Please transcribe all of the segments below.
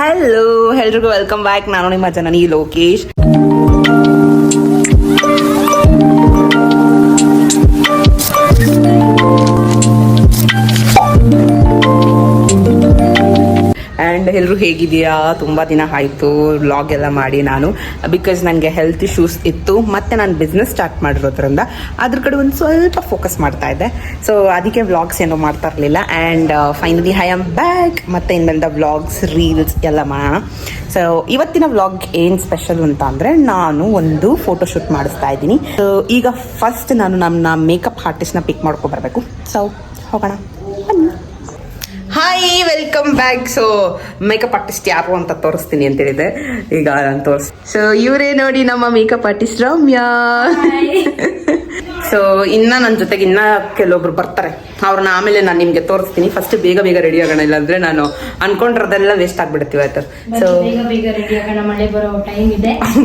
Hello ಎಲ್ರಿಗೂ welcome back ನಾನು ನಿಮ್ಮ ಜನನಿ ಲೋಕೇಶ್ ಎಲ್ಲರೂ ಹೇಗಿದೆಯಾ? ತುಂಬ ದಿನ ಆಯಿತು ವ್ಲಾಗ್ ಎಲ್ಲ ಮಾಡಿ ನಾನು. ಬಿಕಾಸ್ ನನಗೆ ಹೆಲ್ತ್ ಇಶ್ಯೂಸ್ ಇತ್ತು. ಮತ್ತು ನಾನು ಬಿಸ್ನೆಸ್ ಸ್ಟಾರ್ಟ್ ಮಾಡಿರೋದ್ರಿಂದ ಅದ್ರ ಕಡೆ ಒಂದು ಸ್ವಲ್ಪ ಫೋಕಸ್ ಮಾಡ್ತಾ ಇದ್ದೆ. ಸೊ ಅದಕ್ಕೆ ವ್ಲಾಗ್ಸ್ ಏನು ಮಾಡ್ತಾ ಇರಲಿಲ್ಲ. And finally I am back ಮತ್ತು ಇನ್ನೆಲ್ಲ ವ್ಲಾಗ್ಸ್ ರೀಲ್ಸ್ ಎಲ್ಲ ಮಾಡೋಣ. ಸೊ ಇವತ್ತಿನ ವ್ಲಾಗ್ ಏನು ಸ್ಪೆಷಲ್ ಅಂತ ಅಂದರೆ ನಾನು ಒಂದು ಫೋಟೋಶೂಟ್ ಮಾಡಿಸ್ತಾ ಇದ್ದೀನಿ. ಸೊ ಈಗ ಫಸ್ಟ್ ನಾನು ನಮ್ಮ ಮೇಕಪ್ ಆರ್ಟಿಸ್ಟ್ನ ಪಿಕ್ ಮಾಡ್ಕೊಬರ್ಬೇಕು ಸೊ ಹೋಗೋಣ. ಬನ್ನಿ. Hi welcome back so makeup artist ಯಾರು ಅಂತ ತೋರಿಸ್ತೀನಿ ಅಂತ ಹೇಳಿದೆ. ಈಗ ನಾನು ತೋರಿಸ್ ಸೊ ಇವರೇ ನೋಡಿ ನಮ್ಮ ಮೇಕಪ್ ಆರ್ಟಿಸ್ಟ್ ರಮ್ಯಾ. ಸೊ ಇನ್ನ ನನ್ನ ಜೊತೆಗೆ ಇನ್ನ ಕೆಲವೊಬ್ರು ಬರ್ತಾರೆ. ಅವ್ರನ್ನ ಆಮೇಲೆ ನಾನು ನಿಮ್ಗೆ ತೋರಿಸ್ತೀನಿ. ಫಸ್ಟ್ ಬೇಗ ಬೇಗ ರೆಡಿ ಆಗೋಣ ಇಲ್ಲಾಂದ್ರೆ ನಾನು ಅನ್ಕೊಂಡಿರೋದೆಲ್ಲ ವೇಸ್ಟ್ ಆಗ್ಬಿಡ್ತೀವಿ ಆಯ್ತು ಸೊ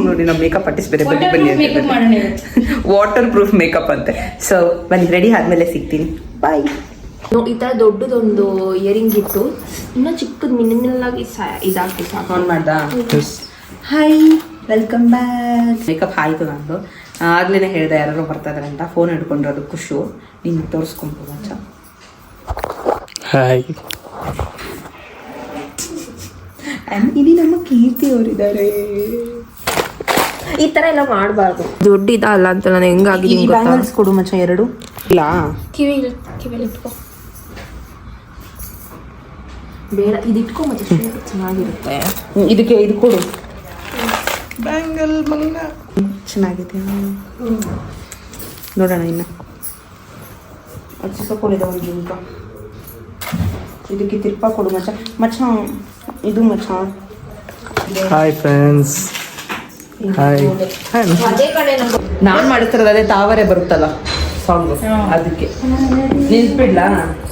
ನೋಡಿ ನಮ್ಮ ಮೇಕಪ್ ಆರ್ಟಿಸ್ಟ್ ಬೇರೆ ಬನ್ನಿ ಬನ್ನಿ. ವಾಟರ್ ಪ್ರೂಫ್ ಮೇಕಪ್ ಅಂತೆ. ಸೊ ಬನ್ನಿ ರೆಡಿ ಆದ್ಮೇಲೆ ಸಿಗ್ತೀನಿ. ಬಾಯ್ ನೋ- ಈ ತರ ದೊಡ್ಡದೊಂದು ಇಯರಿಂಗ್ ಇತ್ತು. ಇನ್ನು ಚಿಕ್ಕದ್ ಮಿನಿಮಲ್ ಆಗಿ ಸಾ- ಇದಾಗ್ತಿ ಸಾಕು. ಆನ್ ಮಾಡ್ದ? ಹಾಯ್ ವೆಲ್ಕಮ್ ಬ್ಯಾಕ್ ಮೇಕಪ್ ಆಯ್ತು ನಂದು. ಆಗ್ಲೇ ಹೇಳ್ದೆ ಯಾರು ಬರ್ತಾ ಇದಾರೆ ಅಂತ ಫೋನ್ ಹಿಡ್ಕೊಂಡಿರೋದು ಖುಷು ನೀನು ತೋರಿಸ್ಕೊಂಬೋದು ಅಚ್ಚ ಹಾಯ್ ಇಲ್ಲಿ ನಮ್ಮ ಕೀರ್ತಿ ಅವರಿದ್ದಾರೆ. ಈ ತರ ಎಲ್ಲ ಮಾಡಬಾರ್ದು. ದೊಡ್ಡ ಇದಲ್ಲ ಅಂತ ನಾನು ಹೆಂಗಾಗಿ ಕೊಡು ಮಚ್ಚ ಎರಡು. ಇಲ್ಲ ಕಿವಿ ಕಿವಿಲಿ ಇಟ್ಕೋ. ಬೇಡ. ಇದು ಇಟ್ಕೊ ಮತ್ತೆ ಸುಮ್ನೆ ಚೆನ್ನಾಗಿರುತ್ತೆ. ಇದಕ್ಕೆ ಇದು ಕೊಡು. ಬ್ಯಾಂಗಲ್ ಮಂಗ ಚೆನ್ನಾಗಿದೆ. ನೋಡೋಣ ಇನ್ನು. ಅದು ಚಿಕ್ಕ ಕೊಡಿದೆ ಒಂದು ಜುಮ್ಕ ಇದಕ್ಕೆ ತಿರ್ಪ ಕೊಡು ಮಚ್ಚ. ಮಚ್ಚ ಇದು ಮಚ್ಚ. ಹಾಯ್ ಫ್ರೆಂಡ್ಸ್ ಹಾಯ್ ನಾನ್ ಮಾಡ್ತಿರೋದು ಅದೇ ತಾವರೆ ಬರುತ್ತಲ್ಲ ಸಾಂಗ್ ಅದಕ್ಕೆ. ನಿಲ್ಸ್ಬಿಡ್ಲಾ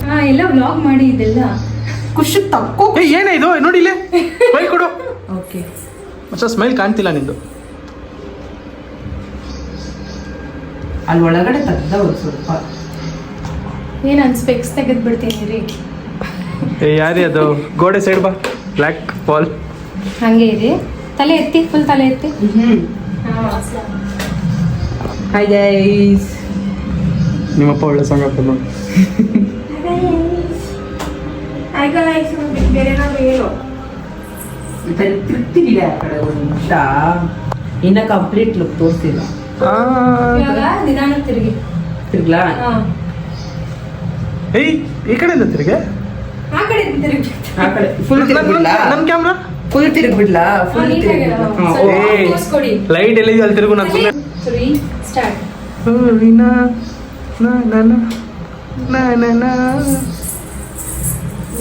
ಹಾ ಎಲ್ಲ ವ್ಲಾಗ್ ಮಾಡಿ ಇದೆಲ್ಲ. ಖುಷಿ ತಕ್ಕೋ ಏ ಏನೇ ಇದು? ನೋಡಿ ಇಲ್ಲೇ. ಸ್ಮೈಲ್ ಕೊಡು. ಓಕೆ. ಮಚ್ಚ ಸ್ಮೈಲ್ ಕಾಣ್ತಿಲ್ಲ ನಿಂದು. ಅಲ್ಲಿ ಒಳಗಡೆ ತೆಗ್ದ ಒಂದು ಸ್ವಲ್ಪ. ಏನ್ ಅನ್ಸ್ಪೆಕ್ಸ್ ಸ್ಪೆಕ್ಸ್ ತೆಗೆದ್ ಬಿಡ್ತೀನಿ ರೀ. ಏ ಯಾರಿ ಅದು? ಗೋಡೆ ಸೈಡ್ ಬಾ. ಬ್ಲ್ಯಾಕ್ ಬಾಲ್ ಹಂಗೆ ಇದೆ. ತಲೆ ಎತ್ತಿ ಫುಲ್ ತಲೆ ಎತ್ತಿ. ಹ್ಮ್. ಹಾಯ್ ಗೈಸ್ ನಿಮ್ಮಪ್ಪ ಒಳ್ಳೆ ಸಾಂಗ್ ನೋಡಿ ತಿರ್ತಿಲ್ಲ ಆ ಕಡೆ ಉಂಟಾ ಇನ್ನ ಕಂಪ್ಲೀಟ್ ಲುಕ್ ತೋರಿಸಿಲ್ಲ. ಇವಾಗ ನಿಧಾನ ತಿರುಗಿ. ತಿರ್ಗ್ಲಾ? ಹಾ. ಏಯ್ ಈ ಇಲ್ಲ ತಿರುಗೆ? ಆ ಕಡೆ ತಿರುಗಿ. ಆ ಕಡೆ ಫುಲ್ ತಿರ್ಗ್ಬಿಡ್ಲಾ? ನನ್ನ ಕ್ಯಾಮ್ರಾ ಫುಲ್ ತಿರ್ಗ್ಬಿಡ್ಲಾ? ಫುಲ್ ತಿರ್ಗ್ಬಿಡ್ಲಾ. ಕೊಡಿ. ಲೈಟ್ ಎಲ್ಲಿದೆ ಅಲ್ಲಿ ತಿರುಗು ನಾನು ಸುಮ್ಮನೆ ಸ್ಟಾರ್ಟ್ ನಾ ನಾ ನಾ ನಾ ನಾ. So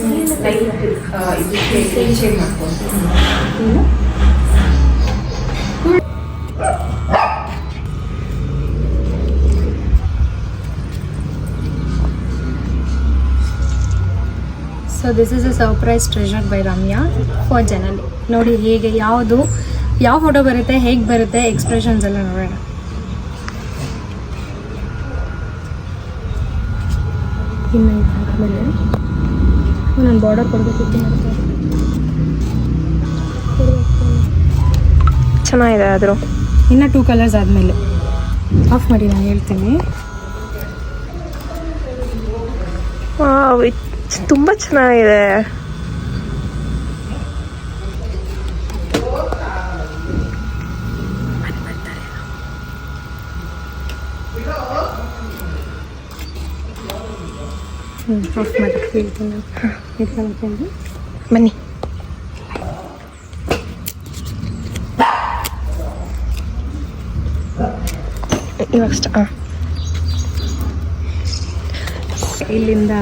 this is a surprise treasure by Ramya for ಜನಲಿ ನೋಡಿ ಹೇಗೆ ಯಾವುದು, ಯಾವ ಫೋಟೋ ಬರುತ್ತೆ, ಹೇಗೆ ಬರುತ್ತೆ ಎಕ್ಸ್ಪ್ರೆಷನ್ಸ್ ಎಲ್ಲ ನೋಡೋಣ. ಇನ್ನು ಬಾರ್ಡರ್ ಕೊಡಬೇಕಿತ್ತು ಚೆನ್ನಾಗಿದೆ ಆದ್ರೂ. ಇನ್ನು ಟೂ ಕಲರ್ಸ್ ಆದಮೇಲೆ. ಆಫ್ ಮಾಡಿ ನಾನು ಹೇಳ್ತೀನಿ. ತುಂಬ ಚೆನ್ನಾಗಿದೆ. ಆಫ್ ಮಾಡಿ ಹೇಳ್ತೀನಿ ಬನ್ನಿ ಇವಾಗ ಆ. ಇಲ್ಲಿಂದ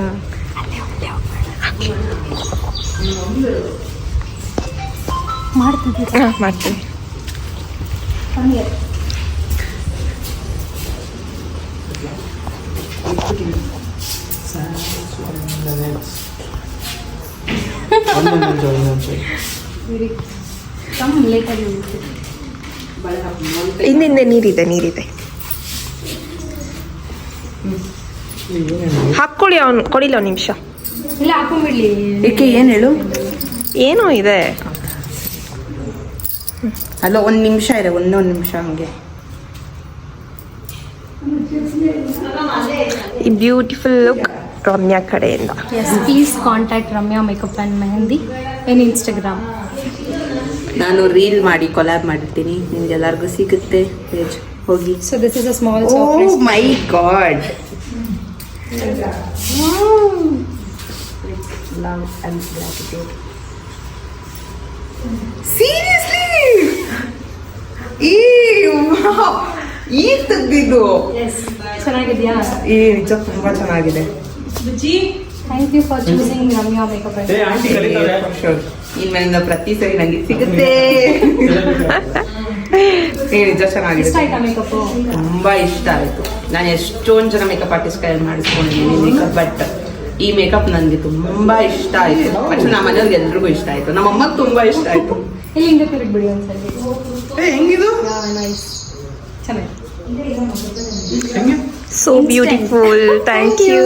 ಮಾಡ್ತೀವಿ ಹಾ, ಒಂದೊಂದು ನಿಮಿಷ, ಹಿಂದಿಂದೆ ನೀರಿದೆ ನೀರಿದೆ. ಹಾಕ್ಕೊಳ್ಳಿ ಅವನು ಕೊಡಿಲ್ಲ ಒಂದು ನಿಮಿಷ. ಇಲ್ಲ ಹಾಕೊಂಡ್ಬಿಡ್ಲಿ ಇದಕ್ಕೆ ಏನು ಹೇಳು? ಏನೋ ಇದೆ. ಅಲ್ಲ ಒಂದು ನಿಮಿಷ ಇದೆ ಒಂದೇ ಒಂದು ನಿಮಿಷ ಹಂಗೆ. ಈ ಬ್ಯೂಟಿಫುಲ್ ಲುಕ್. ರಮ್ಯಾ ಕಡೆಯಿಂದ. Yes please contact Ramya makeup and mehndi in Instagram ನಾನು ರೀಲ್ ಮಾಡಿ ಕೊಲಾಬ್ ಮಾಡಿರ್ತೀನಿ. ನಿಮ್ಗೆಲ್ಲರಿಗೂ ಸಿಗುತ್ತೆ ಪೇಜ್ ಹೋಗಿ. So this is a small oh my god love and gratitude seriously ಈ ಈ ತೆಗ್ದಿದ್ದು? ಚೆನ್ನಾಗಿದೆಯಾ? ಈ ನಿಜ ತುಂಬಾ ಚೆನ್ನಾಗಿದೆ. Thank you for choosing Ramya makeup ಇನ್ಮೇಲಿಂದ ಪ್ರತಿ ಸರಿ ನನಗೆ ಸಿಗುತ್ತೆ. ನಿಜ ಚೆನ್ನಾಗಿದೆ. ಇಷ್ಟ ಆಯ್ತಾ ಮೇಕಪ್ ತುಂಬಾ ಇಷ್ಟ ಆಯ್ತು. ನಾನು ಎಷ್ಟೊಂದು ಜನ ಮೇಕಪ್ ಆರ್ಟಿಸ್ಟ್ ಕೈ ಮಾಡಿಸ್ಕೊಂಡಿದ್ದೀನಿ ಮೇಕಪ್ ಬಟ್ ಈ ಮೇಕಪ್ ನನಗೆ ತುಂಬಾ ಇಷ್ಟ ಆಯ್ತು. ಬಟ್ ನಮ್ಮ ಮನೆಯವ್ರಿಗೆ ಎಲ್ರಿಗೂ ಇಷ್ಟ ಆಯ್ತು. ನಮ್ಮ ಅಮ್ಮಗೆ ತುಂಬಾ ಇಷ್ಟ ಆಯ್ತು. ಇಲ್ಲಿ ತಿರುಗಿ ಏ, ಹೆಂಗಿದು? ಚೆನ್ನಾಗಿ so beautiful thank you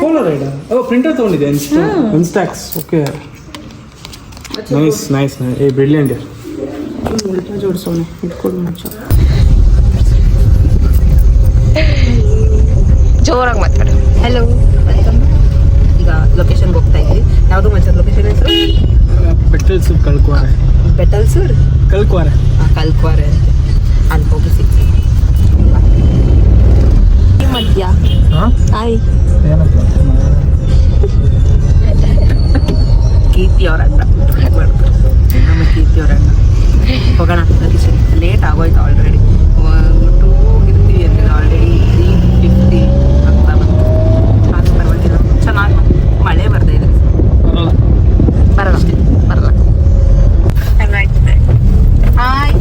Polaroid O printer ತಗೊಂಡಿದೆ insta Instax okay nice nice ಏ ಬ್ರಿಲಿಯಂಟ್ ಉಲ್ಟಾ ಜೋಡಿಸೋಣ ಇಟ್ಕೊಂಡು ಮುಂಚೆ. ಜೋರಾಗಿ ಮಾತಾಡು. ಹಲೋ ವೆಲ್ಕಮ್ ಈಗ ಲೊಕೇಶನ್ಗೆ ಹೋಗ್ತಾ ಇದ್ವಿ. ಯಾವುದು ಮಂಚದ ಲೊಕೇಶನ್ ಹೆಸರು? ಬೆಟಲ್ಸ್ ಕಳ್ಕೋರೆ ಬೆಟಲ್ಸೂರ್ ಕಳ್ಕೋರೆ ಕಲ್ಕ್ವಾರೆ ಅಲ್ಲಿ ಹೋಗಿ ಸಿಗ್ತೀವಿ ಕೀರ್ತಿ ಅವ್ರ ಅಣ್ಣ ನಮ್ಮ ಕೀರ್ತಿ ಅವ್ರ ಅಣ್ಣ ಹೋಗೋಣ ಲೊಕೇಶನ್ ಲೇಟ್ ಆಗೋಯ್ತು ಆಲ್ರೆಡಿ ಟೂ ಹೋಗಿರ್ತೀವಿ ಅಂದರೆ ಆಲ್ರೆಡಿ ತ್ರೀ ಫಿಫ್ಟಿ ಆಗ್ತಾ ಬಂತು. ಆದ್ರೂ ಪರವಾಗಿಲ್ಲ. ಚೆನ್ನಾಗಿ ಮಳೆ ಬರ್ತಾ ಇದೆ. ಬರಲ್ಲ. ಅಷ್ಟೇ. ಬರಲ್ಲ. ಹಾಯ್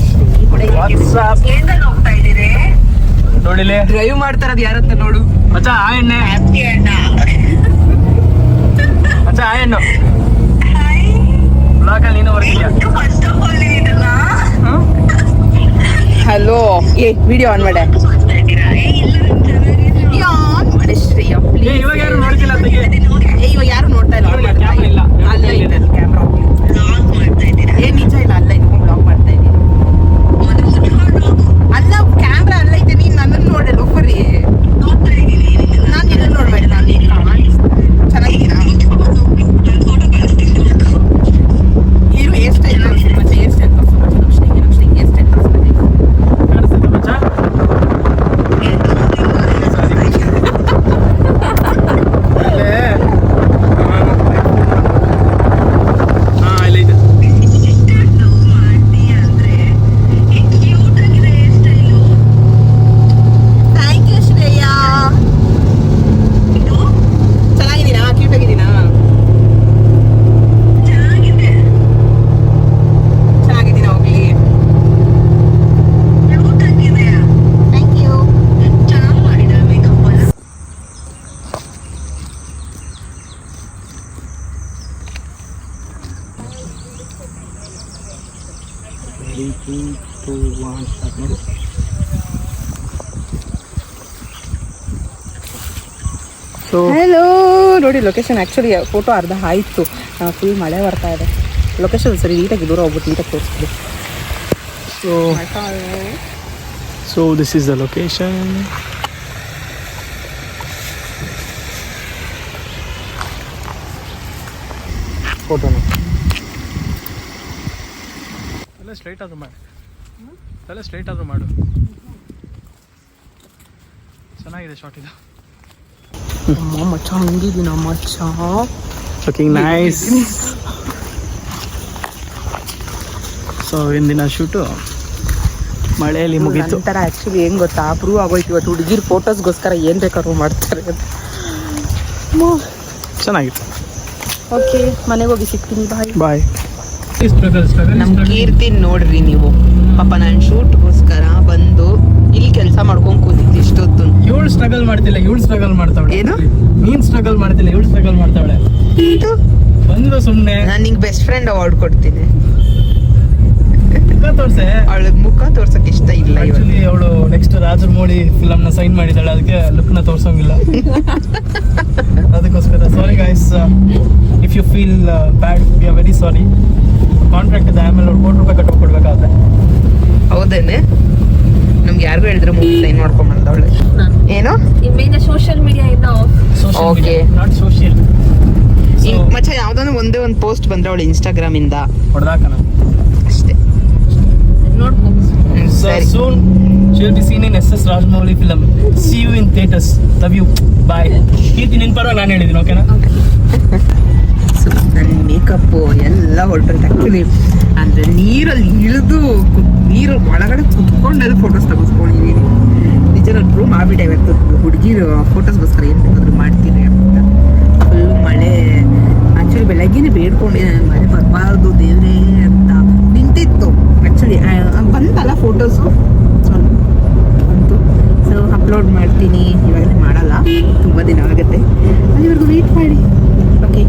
ನೋಡಿಲಿ ಡ್ರೈವ್ ಮಾಡ್ತಾರದು ಯಾರಂತ ನೋಡು. ಮಚ್ಚ ಆ ಎಣ್ಣೆ. ಮಚ್ಚ ಆ ಎಣ್ಣು. ಬ್ಲಾಗಲ್ಲಿ ನೀನು ಬರ್ತೀಯ ಹಲೋ ಏ ವಿಡಿಯೋ ಆನ್ ಮಾಡೆ. ಇವಾಗ ಯಾರು ನೋಡ್ತಿಲ್ಲ ಇವಾಗ ಯಾರು ನೋಡ್ತಾ ಇಲ್ಲ. ಅಲ್ಲ ಇದೆ ಕ್ಯಾಮ್ರಾ ಏ ನಿಜ ಇಲ್ಲ ಅಲ್ಲ ಇದು ಬ್ಲಾಗ್ ಮಾಡ್ತಾ ಇದ್ದೀನಿ. ಅಲ್ಲ ಕ್ಯಾಮ್ರಾ ಅಲ್ಲ ಐತೆ ನೀನ್ ನನ್ನನ್ನು ನೋಡಲ್ಲ ಲೋಫರಿ ನಾನು ಎಲ್ಲ ನೋಡ್ಬೇಡ ನಾನು ನೀನ್ ಕಾಣಿಸ್ತೀನಿ ಚೆನ್ನಾಗಿದ್ದೀರಾ ಹೀರೋ ಹೇರ್ ಸ್ಟೈಲ್ ಮತ್ತೆ ಹೇರ್ ಸ್ಟೈಲ್ ಲಕ್ಷ್ಮಿಗೆ ಲಕ್ಷ್ಮಿಗೆ ಹೇರ್ ಸ್ಟೈಲ್ ಕಾಣಿಸ್ತಿದೆ ಮಚ್ಚ ಅಲ್ಲೇ ಹಾಂ ಇಲ್ಲಿದೆ ಥ್ಯಾಂಕ್ ಯು ಶ್ರೇಯಾ ಚೆನ್ನಾಗಿದ್ದೀನಾ ಕ್ಯೂಟ್ ಆಗಿದ್ದೀನಾ ಚೆನ್ನಾಗಿದ್ದೀನಾ ಹೋಗ್ಲಿ ಥ್ಯಾಂಕ್ ಯು ಸೊ ಹಲೋ ನೋಡಿ ಲೊಕೇಶನ್ ಆ್ಯಕ್ಚುಲಿ ಫೋಟೋ ಅರ್ಧ ಆಯಿತು. ಫುಲ್ ಮಳೆ ಬರ್ತಾ ಇದೆ. ಲೊಕೇಶನ್ ಸರಿ ನೀಟಾಗಿ ದೂರ ಹೋಗ್ಬಿಟ್ಟು ನೀಟಾಗಿ ತೋರಿಸ್ತೀವಿ so so this is the location ಫೋಟೋನ ಎಲ್ಲ ಸ್ಟ್ರೈಟ್ ಆದರೂ ಮಾಡಿ. ಎಲ್ಲ ಸ್ಟ್ರೈಟ್ ಆದರೂ ಮಾಡು. ಚೆನ್ನಾಗಿದೆ ಶಾರ್ಟ್ ಇದು. ಅಮ್ಮ ಮಚ್ಚ ಹಂಗಿದ್ದೀನ ಮಚ್ಚ ಲುಕಿಂಗ್ ನೈಸ್ ಸೊ ಇಂದಿನ ಶೂಟು ಮಳೆಯಲ್ಲಿ ಮುಗೀತು. ಒಂಥರ ಆ್ಯಕ್ಚುಲಿ ಏನು ಗೊತ್ತಾ? ಪ್ರೂವ್ ಆಗೋಯ್ತು ಇವತ್ತು. ಹುಡುಗಿರ್ ಫೋಟೋಸ್ಗೋಸ್ಕರ ಏನು ಬೇಕಾದ್ರೂ ಮಾಡ್ತಾರೆ ಚೆನ್ನಾಗಿತ್ತು. ಓಕೆ ಮನೆಗೆ ಹೋಗಿ ಸಿಗ್ತೀನಿ. ಬಾಯ್ ಬಾಯ್ ನಮ್ ಕೀರ್ತಿ ನೋಡ್ರಿ ನೀವು. ಪಾಪ ನಾನು ಶೂಟ್ಗೋಸ್ಕರ ಬಂದು ಕೆಲಸ ಮಾಡ್ಕೊಂಡು ಕೂತಿದ್ದೆ ಇಷ್ಟೊತ್ತು. ಇವಳು ಸ್ಟ್ರಗಲ್ ಮಾಡ್ತಿಲ್ಲ ಇವಳು ಸ್ಟ್ರಗಲ್ ಮಾಡ್ತಾವಳೆ. ಏನು? ನೀನ್ ಸ್ಟ್ರಗಲ್ ಮಾಡ್ತಿಲ್ಲ ಇವಳು ಸ್ಟ್ರಗಲ್ ಮಾಡ್ತಾವಳೆ. ಬಂದ್ರು ಸುಮ್ನೆ. ನಾನು ನಿಂಗೆ ಬೆಸ್ಟ್ ಫ್ರೆಂಡ್ ಅವಾರ್ಡ್ ಕೊಡ್ತೀನಿ. ಮುಖ ತೋರ್ಸೆ. ಅವಳಿಗೆ ಮುಖ ತೋರ್ಸಕ್ ಇಷ್ಟ ಇಲ್ಲ ಆಕ್ಚುಲಿ ಅವಳು ನೆಕ್ಸ್ಟ್ ರಾಜಮೌಳಿ ಫಿಲಮ್ನ ಸೈನ್ ಮಾಡಿದಾಳೆ ಅದಕ್ಕೆ ಲುಕ್ನ ತೋರ್ಸಂಗಿಲ್ಲ. ಅದಕ್ಕೋಸ್ಕರ sorry guys if you feel bad we are very sorry contract ಇದೆ ಆಮೇಲೆ ಅವ್ರು ಕೋಟಿ ರೂಪಾಯಿ ಕಟ್ಟಿ ಕೊಡ್ಬೇಕಾಗುತ್ತೆ. ಹೌದೇನೆ? ಯಾರಿಗೂ ಹೇಳಿದ್ರು ಮೂವಿ ಸೈನ್ ಮಾಡ್ಕೊಂಡ್ ಬಂದವಳೆ. ಏನು? ಇನ್ಮೇಲೆ ಸೋಶಿಯಲ್ ಮೀಡಿಯಾ ಇಂದ. ಮೀಡಿಯಾ ನಾಟ್ ಸೋಶಿಯಲ್ ಇನ್- ಮಚ್ಚ ಯಾವ್ದಾದ್ರು ಒಂದೇ ಒಂದು ಪೋಸ್ಟ್ ಬಂದ್ರೆ ಅವಳು ಇನ್ಸ್ಟಾಗ್ರಾಮ್ ಇಂದ. ಹೊಡೆದಾಕನ. ಅಷ್ಟೇ. ನೋಡ್ಕೊ ಸೀನ್ ಸರಿ. she will be seen in SS Rajmouli you See you in theaters. Love you. Bye. Keerthi ನಿನ್ ಪರವಾಗಿ ನಾನು ಹೇಳಿದ್ದೀನಿ ಓಕೆನಾ ಸೊ ನನ್ನ ಮೇಕಪ್ಪು ಎಲ್ಲ ಹೊರಟೋಯ್ತು. ಆ್ಯಕ್ಚುಲಿ ಅಂದರೆ ನೀರಲ್ಲಿ ಇಳಿದು ನೀರು ಒಳಗಡೆ ಕುತ್ಕೊಂಡೆಲ್ಲ ಫೋಟೋಸ್ ತೆಗೆಸ್ಕೊಂಡಿದ್ದೀನಿ ನಿಜ ಪ್ರೂವ್ ಮಾಡಿಬಿಟ್ಟೆ ಇವತ್ತು ಹುಡುಗಿರು ಫೋಟೋಸ್ಗೋಸ್ಕರ ಏನು ಬೇಕಾದರೂ ಮಾಡ್ತೀನಿ ಅಂತ. ಫುಲ್ ಮಳೆ. ಆ್ಯಕ್ಚುಲಿ ಬೆಳಗ್ಗೆನೇ ಬೇಡ್ಕೊಂಡಿದ್ದೆ ನಾನು, ಮಳೆ ಬರಬಾರ್ದು ದೇವ್ರೇ ಅಂತ ನಿಂತಿತ್ತು. ಆ್ಯಕ್ಚುಲಿ ಬಂತಲ್ಲ ಫೋಟೋಸು ಬಂತು. ಸೊ ಅಪ್ಲೋಡ್ ಮಾಡ್ತೀನಿ. ಇವಾಗಲೇ ಮಾಡಲ್ಲ. ತುಂಬ ದಿನ ಆಗುತ್ತೆ. ಅಲ್ಲಿವರೆಗೂ ವೆಯ್ಟ್ ಮಾಡಿ. ಓಕೆ